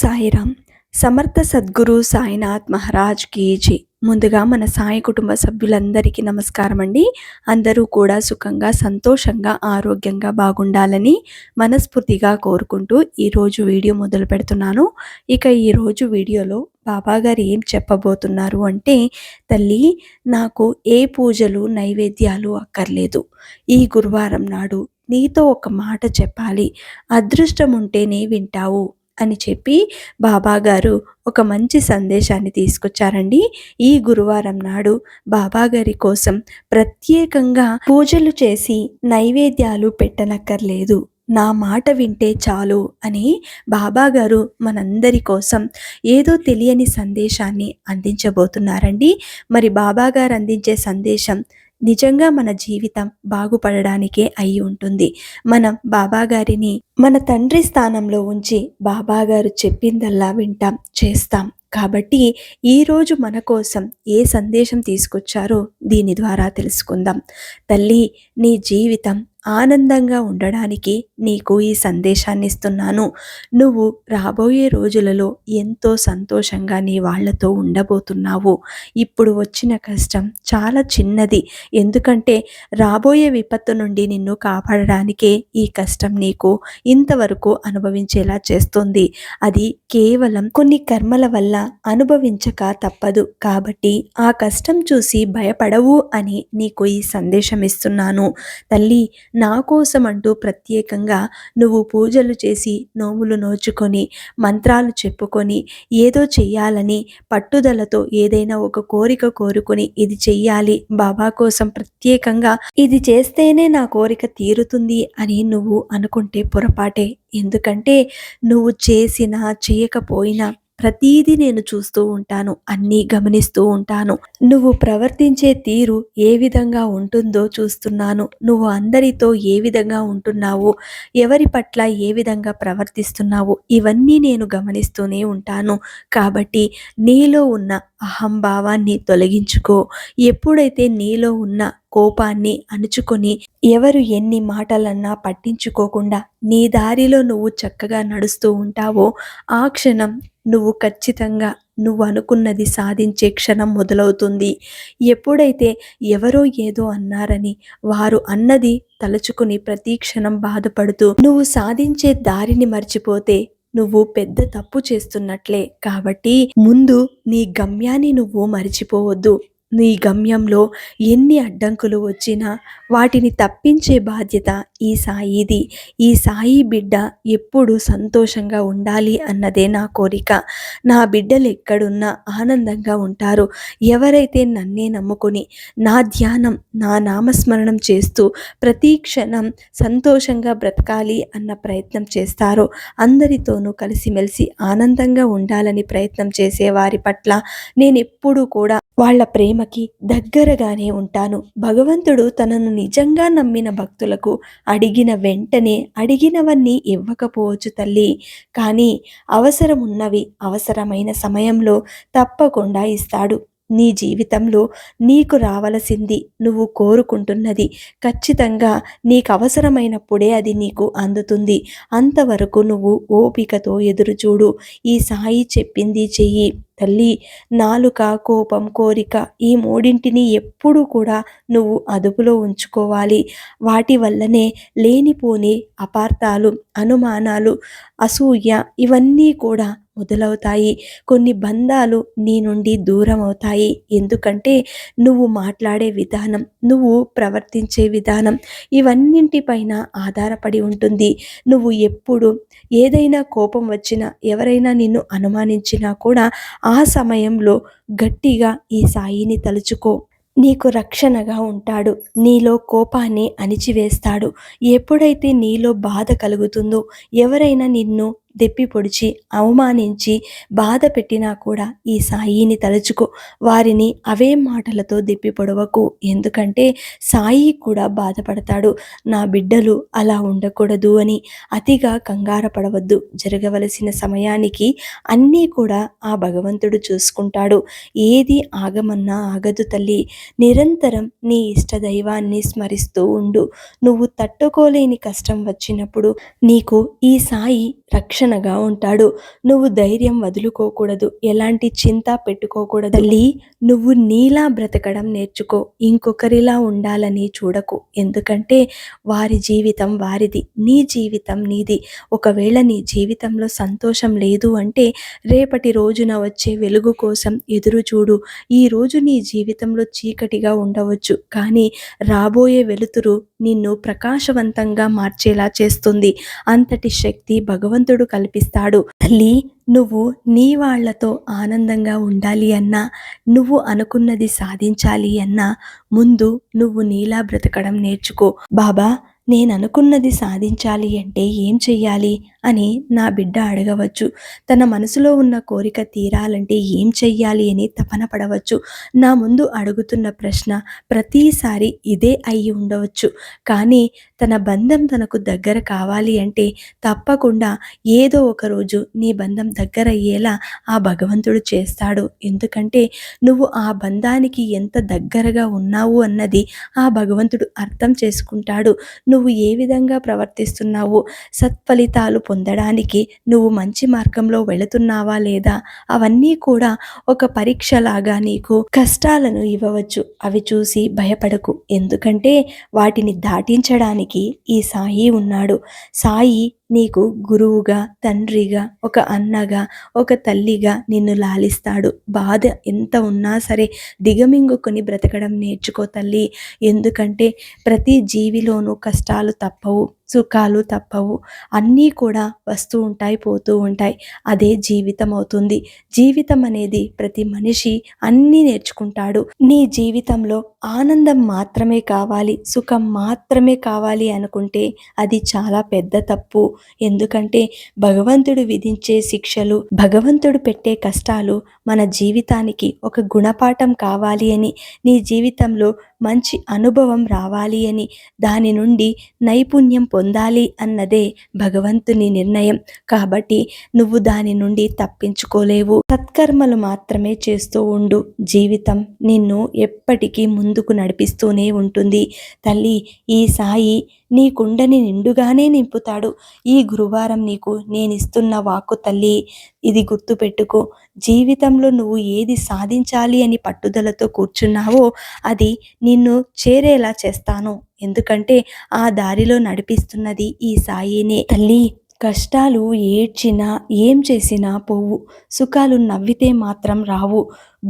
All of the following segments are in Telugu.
సాయిరామ్. సమర్థ సద్గురు సాయినాథ్ మహారాజ్ కీ ముందుగా మన సాయి కుటుంబ సభ్యులందరికీ నమస్కారం అండి అందరూ కూడా సుఖంగా సంతోషంగా ఆరోగ్యంగా బాగుండాలని మనస్ఫూర్తిగా కోరుకుంటూ ఈరోజు వీడియో మొదలు పెడుతున్నాను. ఇక ఈరోజు వీడియోలో బాబాగారు ఏం చెప్పబోతున్నారు అంటే తల్లి నాకు ఏ పూజలు నైవేద్యాలు అక్కర్లేదు. ఈ గురువారం నాడు నీతో ఒక మాట చెప్పాలి. అదృష్టం ఉంటేనే వింటావు. అని చెప్పి బాబాగారు ఒక మంచి సందేశాన్ని తీసుకొచ్చారండి. ఈ గురువారం నాడు బాబాగారి కోసం ప్రత్యేకంగా పూజలు చేసి నైవేద్యాలు పెట్టనక్కర్లేదు. నా మాట వింటే చాలు అని బాబాగారు మనందరి కోసం ఏదో తెలియని సందేశాన్ని అందించబోతున్నారండి. మరి బాబాగారు అందించే సందేశం నిజంగా మన జీవితం బాగుపడడానికే అయి ఉంటుంది. మనం బాబాగారిని మన తండ్రి స్థానంలో ఉంచి బాబాగారు చెప్పిందల్లా వింటాం చేస్తాం. కాబట్టి ఈరోజు మన కోసం ఏ సందేశం తీసుకొచ్చారో దీని ద్వారా తెలుసుకుందాం. తల్లి నీ జీవితం ఆనందంగా ఉండడానికి నీకు ఈ సందేశాన్ని ఇస్తున్నాను నువ్వు రాబోయే రోజులలో ఎంతో సంతోషంగా నీ వాళ్ళతో ఉండబోతున్నావు. ఇప్పుడు వచ్చిన కష్టం చాలా చిన్నది. ఎందుకంటే రాబోయే విపత్తు నుండి నిన్ను కాపాడడానికే ఈ కష్టం నీకు ఇంతవరకు అనుభవించేలా చేస్తుంది. అది కేవలం కొన్ని కర్మల వల్ల అనుభవించక తప్పదు. కాబట్టి ఆ కష్టం చూసి భయపడవు అని నీకు ఈ సందేశం ఇస్తున్నాను తల్లి నా కోసం అంటూ ప్రత్యేకంగా నువ్వు పూజలు చేసి నోములు నోచుకొని మంత్రాలు చెప్పుకొని ఏదో చెయ్యాలని పట్టుదలతో ఏదైనా ఒక కోరిక కోరుకొని ఇది చెయ్యాలి. బాబా కోసం ప్రత్యేకంగా ఇది చేస్తేనే నా కోరిక తీరుతుంది అని నువ్వు అనుకుంటే పొరపాటే. ఎందుకంటే నువ్వు చేసినా చేయకపోయినా ప్రతీది నేను చూస్తూ ఉంటాను అన్నీ గమనిస్తూ ఉంటాను. నువ్వు ప్రవర్తించే తీరు ఏ విధంగా ఉంటుందో చూస్తున్నాను. నువ్వు అందరితో ఏ విధంగా ఉంటున్నావు? ఎవరి పట్ల ఏ విధంగా ప్రవర్తిస్తున్నావు? ఇవన్నీ నేను గమనిస్తూనే ఉంటాను. కాబట్టి నీలో ఉన్న అహంభావాన్ని తొలగించుకో. ఎప్పుడైతే నీలో ఉన్న కోపాన్ని అణుచుకొని ఎవరు ఎన్ని మాటలన్నా పట్టించుకోకుండా నీ దారిలో నువ్వు చక్కగా నడుస్తూ ఉంటావో ఆ క్షణం నువ్వు ఖచ్చితంగా నువ్వు అనుకున్నది సాధించే క్షణం మొదలవుతుంది. ఎప్పుడైతే ఎవరో ఏదో అన్నారని వారు అన్నది తలుచుకుని ప్రతి క్షణం బాధపడుతూ నువ్వు సాధించే దారిని మర్చిపోతే నువ్వు పెద్ద తప్పు చేస్తున్నట్లే. కాబట్టి ముందు నీ గమ్యాన్ని నువ్వు మరిచిపోవద్దు. నీ గమ్యంలో ఎన్ని అడ్డంకులు వచ్చినా వాటిని తప్పించే బాధ్యత ఈ సాయిది. ఈ సాయి బిడ్డ ఎప్పుడు సంతోషంగా ఉండాలి అన్నదే నా కోరిక. నా బిడ్డలు ఎక్కడున్నా ఆనందంగా ఉంటారు. ఎవరైతే నన్నే నమ్ముకొని నా ధ్యానం నా నామస్మరణం చేస్తూ ప్రతి క్షణం సంతోషంగా బ్రతకాలి అన్న ప్రయత్నం చేస్తారో అందరితోనూ కలిసిమెలిసి ఆనందంగా ఉండాలని ప్రయత్నం చేసే వారి పట్ల నేను ఎప్పుడూ కూడా వాళ్ళ ప్రేమ ఆత్మకి దగ్గరగానే ఉంటాను. భగవంతుడు తనను నిజంగా నమ్మిన భక్తులకు అడిగిన వెంటనే అడిగినవన్నీ ఇవ్వకపోవచ్చు తల్లి. కానీ అవసరం ఉన్నవి అవసరమైన సమయంలో తప్పకుండా ఇస్తాడు. నీ జీవితంలో నీకు రావలసింది నువ్వు కోరుకుంటున్నది. ఖచ్చితంగా నీకు అవసరమైనప్పుడే అది నీకు అందుతుంది. అంతవరకు నువ్వు ఓపికతో ఎదురుచూడు. ఈ సాయి చెప్పింది చెయ్యి. తల్లి నాలుక కోపం కోరిక ఈ మూడింటిని ఎప్పుడూ కూడా నువ్వు అదుపులో ఉంచుకోవాలి. వాటి వల్లనే లేనిపోని అపార్థాలు అనుమానాలు అసూయ ఇవన్నీ కూడా మొదలవుతాయి. కొన్ని బంధాలు నీ నుండి దూరం అవుతాయి ఎందుకంటే నువ్వు మాట్లాడే విధానం నువ్వు ప్రవర్తించే విధానం ఇవన్నింటిపైన ఆధారపడి ఉంటుంది. నువ్వు ఎప్పుడు ఏదైనా కోపం వచ్చినా ఎవరైనా నిన్ను అనుమానించినా కూడా ఆ సమయంలో గట్టిగా ఈ సాయిని తలుచుకో. నీకు రక్షణగా ఉంటాడు. నీలో కోపాన్ని అణిచివేస్తాడు. ఎప్పుడైతే నీలో బాధ కలుగుతుందో ఎవరైనా నిన్ను దెప్పి పొడిచి అవమానించి బాధ పెట్టినా కూడా ఈ సాయిని తలుచుకో. వారిని అవే మాటలతో దెప్పి పొడవకు. ఎందుకంటే సాయి కూడా బాధపడతాడు. నా బిడ్డలు అలా ఉండకూడదు అని అతిగా కంగార పడవద్దు. జరగవలసిన సమయానికి అన్నీ కూడా ఆ భగవంతుడు చూసుకుంటాడు. ఏది ఆగమన్నా ఆగదు తల్లి. నిరంతరం నీ ఇష్ట దైవాన్ని స్మరిస్తూ ఉండు. నువ్వు తట్టుకోలేని కష్టం వచ్చినప్పుడు నీకు ఈ సాయి రక్ష రక్షణగా ఉంటాడు. నువ్వు ధైర్యం వదులుకోకూడదు. ఎలాంటి చింత పెట్టుకోకూడదు. తల్లి నువ్వు నీలా బ్రతకడం నేర్చుకో. ఇంకొకరిలా ఉండాలని చూడకు. ఎందుకంటే వారి జీవితం వారిది నీ జీవితం నీది. ఒకవేళ నీ జీవితంలో సంతోషం లేదు అంటే రేపటి రోజున వచ్చే వెలుగు కోసం ఎదురు చూడు. ఈ రోజు నీ జీవితంలో చీకటిగా ఉండవచ్చు. కానీ రాబోయే వెలుతురు నిన్ను ప్రకాశవంతంగా మార్చేలా చేస్తుంది. అంతటి శక్తి భగవంతుడు కల్పిస్తాడు. తల్లి నువ్వు నీ వాళ్ళతో ఆనందంగా ఉండాలి అన్నా నువ్వు అనుకున్నది సాధించాలి అన్నా ముందు నువ్వు నీలా బ్రతకడం నేర్చుకో. బాబా నేను అనుకున్నది సాధించాలి అంటే ఏం చెయ్యాలి? అని నా బిడ్డ అడగవచ్చు. తన మనసులో ఉన్న కోరిక తీరాలంటే ఏం చెయ్యాలి అని తపన పడవచ్చు. నా ముందు అడుగుతున్న ప్రశ్న ప్రతిసారి ఇదే అయి ఉండవచ్చు. కానీ తన బంధం తనకు దగ్గర కావాలి అంటే తప్పకుండా ఏదో ఒక రోజు నీ బంధం దగ్గర అయ్యేలా ఆ భగవంతుడు చేస్తాడు. ఎందుకంటే నువ్వు ఆ బంధానికి ఎంత దగ్గరగా ఉన్నావు అన్నది ఆ భగవంతుడు అర్థం చేసుకుంటాడు. నువ్వు ఏ విధంగా ప్రవర్తిస్తున్నావు? సత్ఫలితాలు పొందడానికి నువ్వు మంచి మార్గంలో వెళుతున్నావా లేదా? అవన్నీ కూడా ఒక పరీక్షలాగా నీకు కష్టాలను ఇవ్వవచ్చు. అవి చూసి భయపడకు. ఎందుకంటే వాటిని దాటించడానికి ఈ సాయి ఉన్నాడు. సాయి నీకు గురువుగా తండ్రిగా ఒక అన్నగా ఒక తల్లిగా నిన్ను లాలిస్తాడు. బాధ ఎంత ఉన్నా సరే దిగమింగుకొని బ్రతకడం నేర్చుకో తల్లి. ఎందుకంటే ప్రతి జీవిలోనూ కష్టాలు తప్పవు సుఖాలు తప్పవు. అన్నీ కూడా వస్తూ ఉంటాయి పోతూ ఉంటాయి. అదే జీవితం అవుతుంది. జీవితం అనేది ప్రతి మనిషి అన్నీ నేర్చుకుంటాడు. నీ జీవితంలో ఆనందం మాత్రమే కావాలి సుఖం మాత్రమే కావాలి అనుకుంటే అది చాలా పెద్ద తప్పు. ఎందుకంటే భగవంతుడు విధించే శిక్షలు భగవంతుడు పెట్టే కష్టాలు మన జీవితానికి ఒక గుణపాఠం కావాలి అని నీ జీవితంలో మంచి అనుభవం రావాలి అని దాని నుండి నైపుణ్యం పొందాలి అన్నదే భగవంతుని నిర్ణయం. కాబట్టి నువ్వు దాని నుండి తప్పించుకోలేవు. సత్కర్మలు మాత్రమే చేస్తూ ఉండు. జీవితం నిన్ను ఎప్పటికీ ముందుకు నడిపిస్తూనే ఉంటుంది. తల్లి ఈ సాయి నీ కుండని నిండుగానే నింపుతాడు. ఈ గురువారం నీకు నేనిస్తున్న వాక్కు తల్లి ఇది గుర్తుపెట్టుకో. జీవితంలో నువ్వు ఏది సాధించాలి అని పట్టుదలతో కూర్చున్నావో అది నిన్ను చేరేలా చేస్తాను. ఎందుకంటే ఆ దారిలో నడిపిస్తున్నది ఈ సాయినే. తల్లి కష్టాలు ఏడ్చినా ఏం చేసినా పోవు. సుఖాలు నవ్వితే మాత్రం రావు.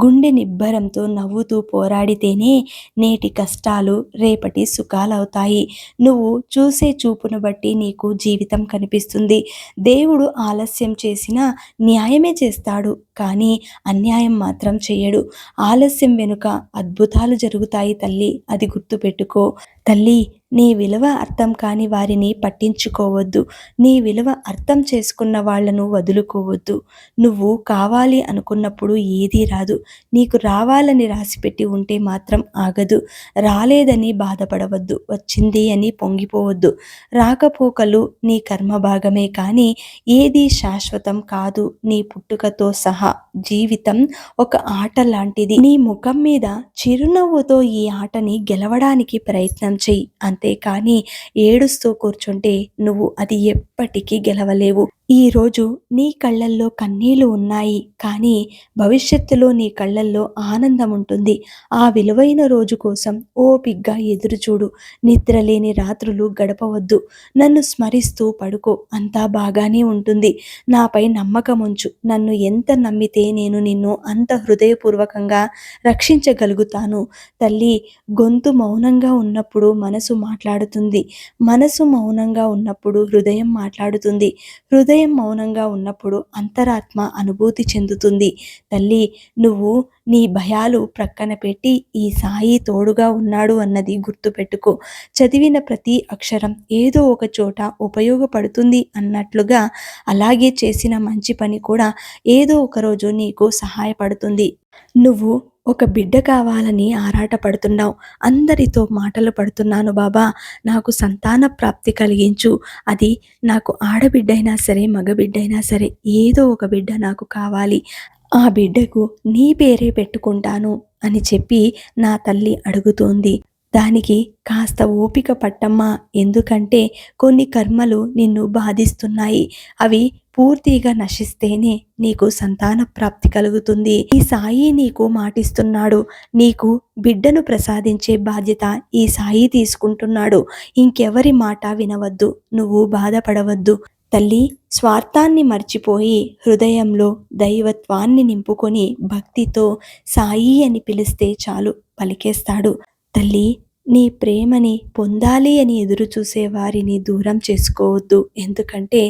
గుండె నిబ్బరంతో నవ్వుతూ పోరాడితేనే నేటి కష్టాలు రేపటి సుఖాలవుతాయి. నువ్వు చూసే చూపును బట్టి నీకు జీవితం కనిపిస్తుంది. దేవుడు ఆలస్యం చేసినా న్యాయమే చేస్తాడు కానీ అన్యాయం మాత్రం చేయడు. ఆలస్యం వెనుక అద్భుతాలు జరుగుతాయి తల్లి అది గుర్తుపెట్టుకో. తల్లి నీ విలువ అర్థం కాని వారిని పట్టించుకోవద్దు. నీ విలువ అర్థం చేసుకున్న వాళ్ళను వదులుకోవద్దు. నువ్వు కావాలి అనుకున్నప్పుడు ఏదీ రాదు. నీకు రావాలని రాసిపెట్టి ఉంటే మాత్రం ఆగదు. రాలేదని బాధపడవద్దు. వచ్చింది అని పొంగిపోవద్దు. రాకపోకలు నీ కర్మ భాగమే కానీ ఏది శాశ్వతం కాదు. నీ పుట్టుకతో సహా జీవితం ఒక ఆట లాంటిది. నీ ముఖం మీద చిరునవ్వుతో ఈ ఆటని గెలవడానికి ప్రయత్నం చెయ్యి. అంతేకాని ఏడుస్తూ కూర్చుంటే నువ్వు అది ఎప్పటికీ గెలవలేవు. ఈరోజు నీ కళ్ళల్లో కన్నీళ్ళు ఉన్నాయి కానీ భవిష్యత్తులో నీ కళ్ళల్లో ఆనందం ఉంటుంది. ఆ విలువైన రోజు కోసం ఓపిగ్గా ఎదురుచూడు. నిద్రలేని రాత్రులు గడపవద్దు. నన్ను స్మరిస్తూ పడుకో. అంతా బాగానే ఉంటుంది. నాపై నమ్మకం ఉంచు. నన్ను ఎంత నమ్మితే నేను నిన్ను అంత హృదయపూర్వకంగా రక్షించగలుగుతాను. తల్లి గొంతు మౌనంగా ఉన్నప్పుడు మనసు మాట్లాడుతుంది. మనసు మౌనంగా ఉన్నప్పుడు హృదయం మాట్లాడుతుంది. హృదయం హృదయం మౌనంగా ఉన్నప్పుడు అంతరాత్మ అనుభూతి చెందుతుంది. తల్లి నువ్వు నీ భయాలు ప్రక్కన పెట్టి ఈ సాయి తోడుగా ఉన్నాడు అన్నది గుర్తుపెట్టుకో. చదివిన ప్రతి అక్షరం ఏదో ఒక చోట ఉపయోగపడుతుంది అన్నట్లుగా అలాగే చేసిన మంచి పని కూడా ఏదో ఒకరోజు నీకు సహాయపడుతుంది. నువ్వు ఒక బిడ్డ కావాలని ఆరాటపడుతున్నావు. అందరితో మాటలు పడుతున్నాను బాబా. నాకు సంతాన ప్రాప్తి కలిగించు. అది నాకు ఆడబిడ్డైనా సరే మగబిడ్డైనా సరే ఏదో ఒక బిడ్డ నాకు కావాలి. ఆ బిడ్డకు నీ పేరే పెట్టుకుంటాను అని చెప్పి నా తల్లి అడుగుతోంది. దానికి కాస్త ఓపిక పట్టమ్మా. ఎందుకంటే కొన్ని కర్మలు నిన్ను బాధిస్తున్నాయి. అవి పూర్తిగా నశిస్తేనే నీకు సంతాన ప్రాప్తి కలుగుతుంది. ఈ సాయి నీకు మాటిస్తున్నాడు. నీకు బిడ్డను ప్రసాదించే బాధ్యత ఈ సాయి తీసుకుంటున్నాడు. ఇంకెవరి మాట వినవద్దు. నువ్వు బాధపడవద్దు. తల్లి స్వార్థాన్ని మర్చిపోయి హృదయంలో దైవత్వాన్ని నింపుకొని భక్తితో సాయి అని పిలిస్తే చాలు పలికేస్తాడు. తల్లి నీ ప్రేమని పొందాలి అని ఎదురు చూసే వారిని దూరం చేసుకోవద్దు. ఎందుకంటే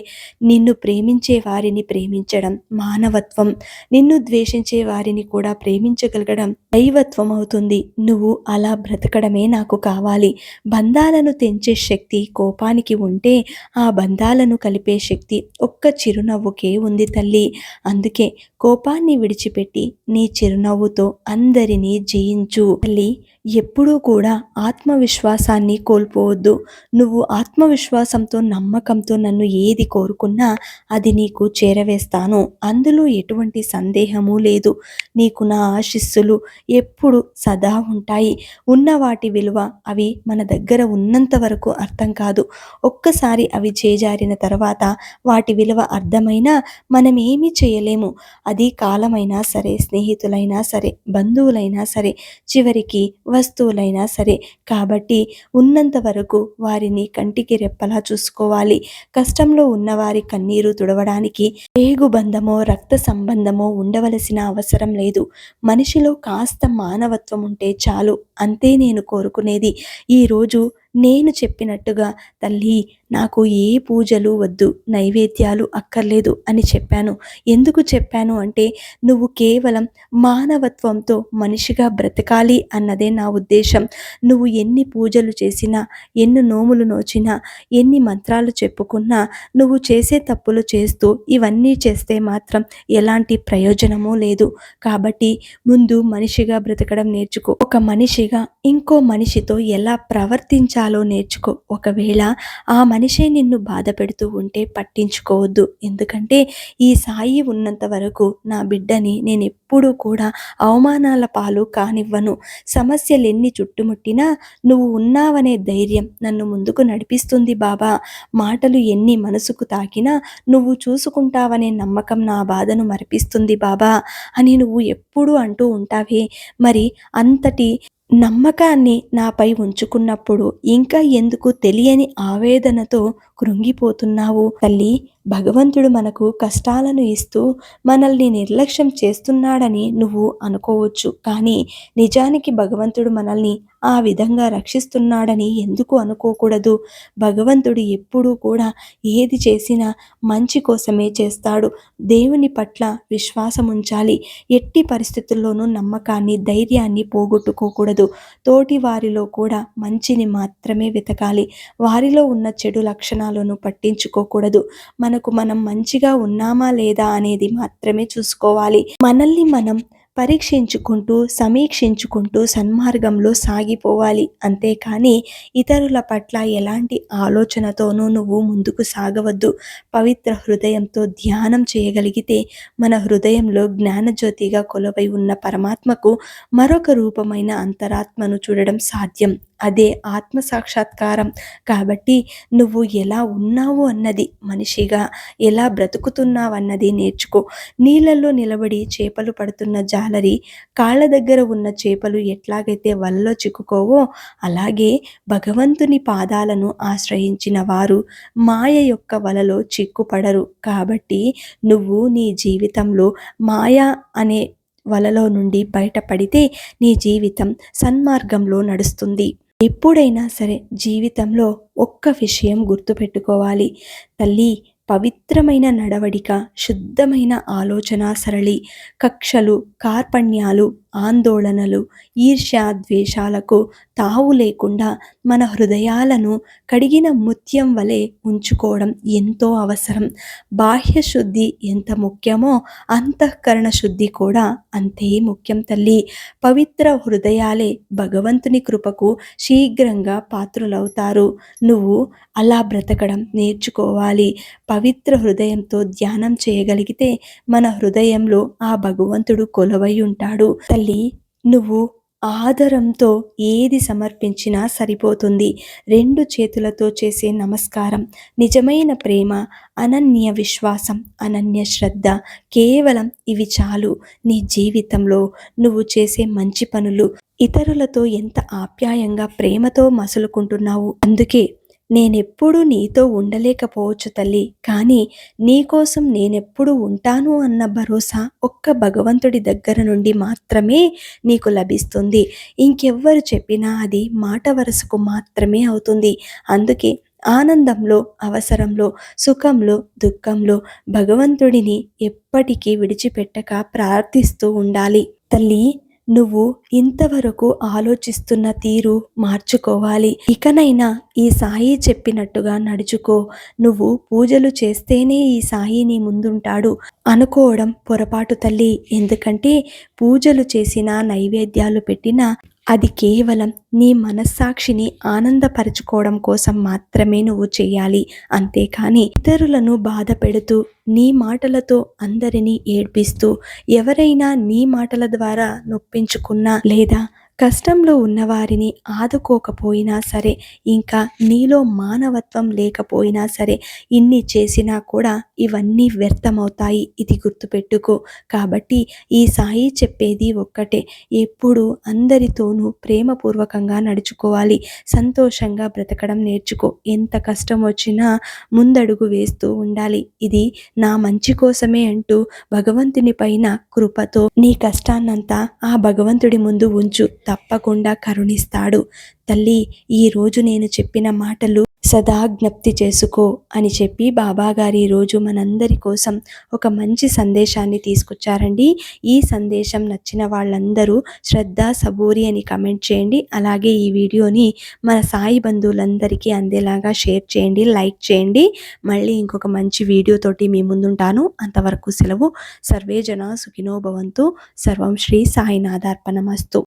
నిన్ను ప్రేమించే వారిని ప్రేమించడం మానవత్వం. నిన్ను ద్వేషించే వారిని కూడా ప్రేమించగలగడం దైవత్వం అవుతుంది. నువ్వు అలా బ్రతకడమే నాకు కావాలి. బంధాలను తెంచే శక్తి కోపానికి ఉంటే ఆ బంధాలను కలిపే శక్తి ఒక్క చిరునవ్వుకే ఉంది తల్లి. అందుకే కోపాన్ని విడిచిపెట్టి నీ చిరునవ్వుతో అందరినీ జయించు తల్లి. ఎప్పుడూ కూడా ఆత్మవిశ్వాసాన్ని కోల్పోవద్దు. నువ్వు ఆత్మవిశ్వాసంతో నమ్మకంతో నన్ను ఏది కోరుకున్నా అది నీకు చేరవేస్తాను. అందులో ఎటువంటి సందేహము లేదు. నీకు నా ఆశిస్సులు ఎప్పుడు సదా ఉంటాయి. ఉన్న వాటి విలువ అవి మన దగ్గర ఉన్నంత వరకు అర్థం కాదు. ఒక్కసారి అవి చేజారిన తర్వాత వాటి విలువ అర్థమైనా మనం ఏమీ చేయలేము. అది కాలమైనా సరే స్నేహితులైనా సరే బంధువులైనా సరే చివరికి వస్తువులైనా సరే కాబట్టి ఉన్నంత వరకు వారిని కంటికి రెప్పలా చూసుకోవాలి. కష్టంలో ఉన్నవారి కన్నీరు తుడవడానికి పేగు బంధమో రక్త సంబంధమో ఉండవలసిన అవసరం లేదు. మనిషిలో కాస్త మానవత్వం ఉంటే చాలు అంతే నేను కోరుకునేది. ఈరోజు నేను చెప్పినట్టుగా తల్లి నాకు ఏ పూజలు వద్దు నైవేద్యాలు అక్కర్లేదు అని చెప్పాను. ఎందుకు చెప్పాను అంటే నువ్వు కేవలం మానవత్వంతో మనిషిగా బ్రతకాలి అన్నదే నా ఉద్దేశం. నువ్వు ఎన్ని పూజలు చేసినా ఎన్ని నోములు నోచినా ఎన్ని మంత్రాలు చెప్పుకున్నా నువ్వు చేసే తప్పులు చేస్తూ ఇవన్నీ చేస్తే మాత్రం ఎలాంటి ప్రయోజనమూ లేదు. కాబట్టి ముందు మనిషిగా బ్రతకడం నేర్చుకో. ఒక మనిషిగా ఇంకో మనిషితో ఎలా ప్రవర్తించాలి నేర్చుకో. ఒకవేళ ఆ మనిషే నిన్ను బాధ పెడుతూ ఉంటే పట్టించుకోవద్దు. ఎందుకంటే ఈ సాయి ఉన్నంత వరకు నా బిడ్డని నేను ఎప్పుడూ కూడా అవమానాల పాలు కానివ్వను. సమస్యలు ఎన్ని చుట్టుముట్టినా నువ్వు ఉన్నావనే ధైర్యం నన్ను ముందుకు నడిపిస్తుంది బాబా. మాటలు ఎన్ని మనసుకు తాకినా నువ్వు చూసుకుంటావనే నమ్మకం నా బాధను మరిపిస్తుంది బాబా అని నువ్వు ఎప్పుడూ అంటూ ఉంటావే. మరి అంతటి నమ్మకాన్ని నాపై ఉంచుకున్నప్పుడు ఇంకా ఎందుకు తెలియని ఆవేదనతో కృంగిపోతున్నావు. తల్లి భగవంతుడు మనకు కష్టాలను ఇస్తూ మనల్ని నిర్లక్ష్యం చేస్తున్నాడని నువ్వు అనుకోవచ్చు. కానీ నిజానికి భగవంతుడు మనల్ని ఆ విధంగా రక్షిస్తున్నాడని ఎందుకు అనుకోకూడదు? భగవంతుడు ఎప్పుడూ కూడా ఏది చేసినా మంచి కోసమే చేస్తాడు. దేవుని పట్ల విశ్వాసం ఉంచాలి. ఎట్టి పరిస్థితుల్లోనూ నమ్మకాన్ని ధైర్యాన్ని పోగొట్టుకోకూడదు. తోటి వారిలో కూడా మంచిని మాత్రమే వెతకాలి. వారిలో ఉన్న చెడు లక్షణాలను పట్టించుకోకూడదు. మనకు మనం మంచిగా ఉన్నామా లేదా అనేది మాత్రమే చూసుకోవాలి. మనల్ని మనం పరీక్షించుకుంటూ సమీక్షించుకుంటూ సన్మార్గంలో సాగిపోవాలి. అంతేకాని ఇతరుల పట్ల ఎలాంటి ఆలోచనతోనూ నువ్వు ముందుకు సాగవద్దు. పవిత్ర హృదయంతో ధ్యానం చేయగలిగితే మన హృదయంలో జ్ఞానజ్యోతిగా కొలవై ఉన్న పరమాత్మకు మరొక రూపమైన అంతరాత్మను చూడడం సాధ్యం. అదే ఆత్మ సాక్షాత్కారం. కాబట్టి నువ్వు ఎలా ఉన్నావు అన్నది మనిషిగా ఎలా బ్రతుకుతున్నావు అన్నది నేర్చుకో. నీళ్ళల్లో నిలబడి చేపలు పడుతున్న జాలరి కాళ్ళ దగ్గర ఉన్న చేపలు ఎట్లాగైతే వలలో చిక్కుకోవో అలాగే భగవంతుని పాదాలను ఆశ్రయించిన వారు మాయ యొక్క వలలో చిక్కుపడరు. కాబట్టి నువ్వు నీ జీవితంలో మాయ అనే వలలో నుండి బయటపడితే నీ జీవితం సన్మార్గంలో నడుస్తుంది. ఎప్పుడైనా సరే జీవితంలో ఒక్క విషయం గుర్తుపెట్టుకోవాలి. తల్లి పవిత్రమైన నడవడిక శుద్ధమైన ఆలోచన సరళి కక్షలు కార్పణ్యాలు ఆందోళనలు ఈర్ష్య ద్వేషాలకు తావు లేకుండా మన హృదయాలను కడిగిన ముత్యం వలె ఉంచుకోవడం ఎంతో అవసరం. బాహ్య శుద్ధి ఎంత ముఖ్యమో అంతఃకరణ శుద్ధి కూడా అంతే ముఖ్యం తల్లి. పవిత్ర హృదయాలే భగవంతుని కృపకు శీఘ్రంగా పాత్రులవుతారు. నువ్వు అలా బ్రతకడం నేర్చుకోవాలి. పవిత్ర హృదయంతో ధ్యానం చేయగలిగితే మన హృదయంలో ఆ భగవంతుడు కొలవై ఉంటాడు తల్లి. నువ్వు ఆదరంతో ఏది సమర్పించినా సరిపోతుంది. రెండు చేతులతో చేసే నమస్కారం నిజమైన ప్రేమ అనన్య విశ్వాసం అనన్య శ్రద్ధ కేవలం ఇవి చాలు. నీ జీవితంలో నువ్వు చేసే మంచి పనులు ఇతరులతో ఎంత ఆప్యాయంగా ప్రేమతో మసులుకుంటున్నావు. అందుకే నేనెప్పుడూ నీతో ఉండలేకపోవచ్చు తల్లి. కానీ నీకోసం నేనెప్పుడు ఉంటాను అన్న భరోసా ఒక్క భగవంతుడి దగ్గర నుండి మాత్రమే నీకు లభిస్తుంది. ఇంకెవ్వరు చెప్పినా అది మాట వరసకు మాత్రమే అవుతుంది. అందుకే ఆనందంలో అవసరంలో సుఖంలో దుఃఖంలో భగవంతుడిని ఎప్పటికీ విడిచిపెట్టక ప్రార్థిస్తూ ఉండాలి. తల్లి నువ్వు ఇంతవరకు ఆలోచిస్తున్న తీరు మార్చుకోవాలి. ఇకనైనా ఈ సాయి చెప్పినట్టుగా నడుచుకో. నువ్వు పూజలు చేస్తేనే ఈ సాయి నీ ముందుంటాడు అనుకోవడం పొరపాటు తల్లి. ఎందుకంటే పూజలు చేసినా నైవేద్యాలు పెట్టినా అది కేవలం నీ మనస్సాక్షిని ఆనందపరచుకోవడం కోసం మాత్రమే నువ్వు చేయాలి. అంతేకాని ఇతరులను బాధ పెడుతూ నీ మాటలతో అందరినీ ఏడ్పిస్తూ ఎవరైనా నీ మాటల ద్వారా నొప్పించుకున్నా లేదా కష్టంలో ఉన్నవారిని ఆదుకోకపోయినా సరే ఇంకా నీలో మానవత్వం లేకపోయినా సరే ఇన్ని చేసినా కూడా ఇవన్నీ వ్యర్థమవుతాయి. ఇది గుర్తుపెట్టుకో. కాబట్టి ఈ సాయి చెప్పేది ఒక్కటే. ఎప్పుడు అందరితోనూ ప్రేమపూర్వకంగా నడుచుకోవాలి. సంతోషంగా బ్రతకడం నేర్చుకో. ఎంత కష్టం వచ్చినా ముందడుగు వేస్తూ ఉండాలి. ఇది నా మంచి కోసమే అంటూ భగవంతుని పైన కృపతో నీ కష్టాన్నంతా ఆ భగవంతుడి ముందు ఉంచు. తప్పకుండా కరుణిస్తాడు. తల్లి ఈరోజు నేను చెప్పిన మాటలు సదా జ్ఞప్తి చేసుకో అని చెప్పి బాబాగారు ఈరోజు మనందరి కోసం ఒక మంచి సందేశాన్ని తీసుకొచ్చారండి. ఈ సందేశం నచ్చిన వాళ్ళందరూ శ్రద్ధ సబూరి అని కమెంట్ చేయండి. అలాగే ఈ వీడియోని మన సాయి బంధువులందరికీ అందేలాగా షేర్ చేయండి లైక్ చేయండి. మళ్ళీ ఇంకొక మంచి వీడియోతోటి మీ ముందుంటాను. అంతవరకు సెలవు. సర్వేజన సుఖినోభవంతు సర్వం శ్రీ సాయినాథార్పణమస్తు.